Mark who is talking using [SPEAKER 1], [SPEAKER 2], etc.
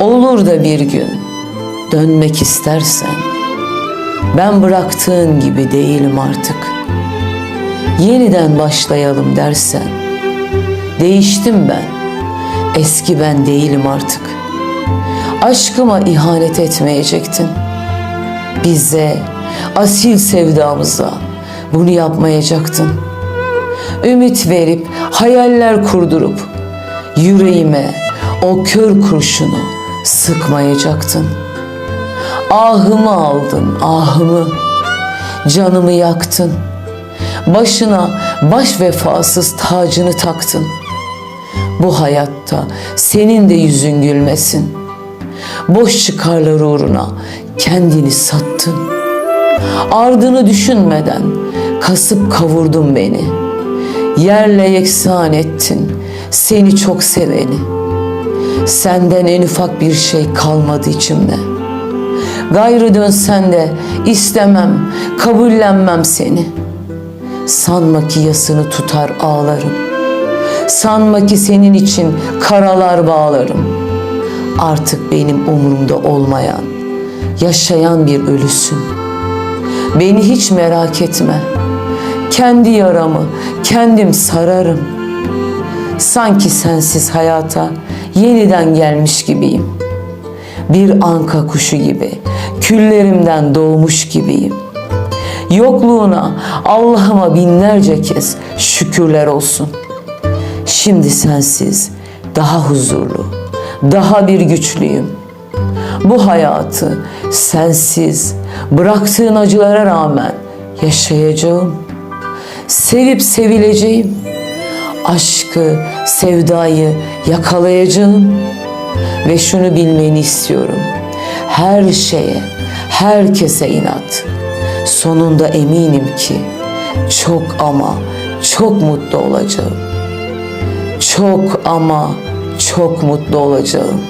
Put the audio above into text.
[SPEAKER 1] Olur da bir gün dönmek istersen ben bıraktığın gibi değilim artık. Yeniden başlayalım dersen değiştim ben. Eski ben değilim artık. Aşkıma ihanet etmeyecektin. Bize, asil sevdamıza bunu yapmayacaktın. Ümit verip hayaller kurdurup yüreğime o kör kurşunu sıkmayacaktın. Ahımı aldın, ahımı. Canımı yaktın. Başına baş vefasız tacını taktın. Bu hayatta senin de yüzün gülmesin. Boş çıkarlar uğruna kendini sattın. Ardını düşünmeden kasıp kavurdun beni. Yerle yeksan ettin seni çok seveni. Senden en ufak bir şey kalmadı içimde. Gayrı dönsen de istemem, kabullenmem seni. Sanma ki yasını tutar ağlarım. Sanma ki senin için karalar bağlarım. Artık benim umurumda olmayan, yaşayan bir ölüsün. Beni hiç merak etme. Kendi yaramı kendim sararım. Sanki sensiz hayata yeniden gelmiş gibiyim. Bir anka kuşu gibi küllerimden doğmuş gibiyim. Yokluğuna Allah'ıma binlerce kez şükürler olsun. Şimdi sensiz daha huzurlu, daha bir güçlüyüm. Bu hayatı sensiz bıraktığın acılara rağmen yaşayacağım. Sevip sevileceğim. Aşkı, sevdayı yakalayacağım. Ve şunu bilmeni istiyorum. Her şeye, herkese inat. Sonunda eminim ki çok ama çok mutlu olacağım. Çok ama çok mutlu olacağım.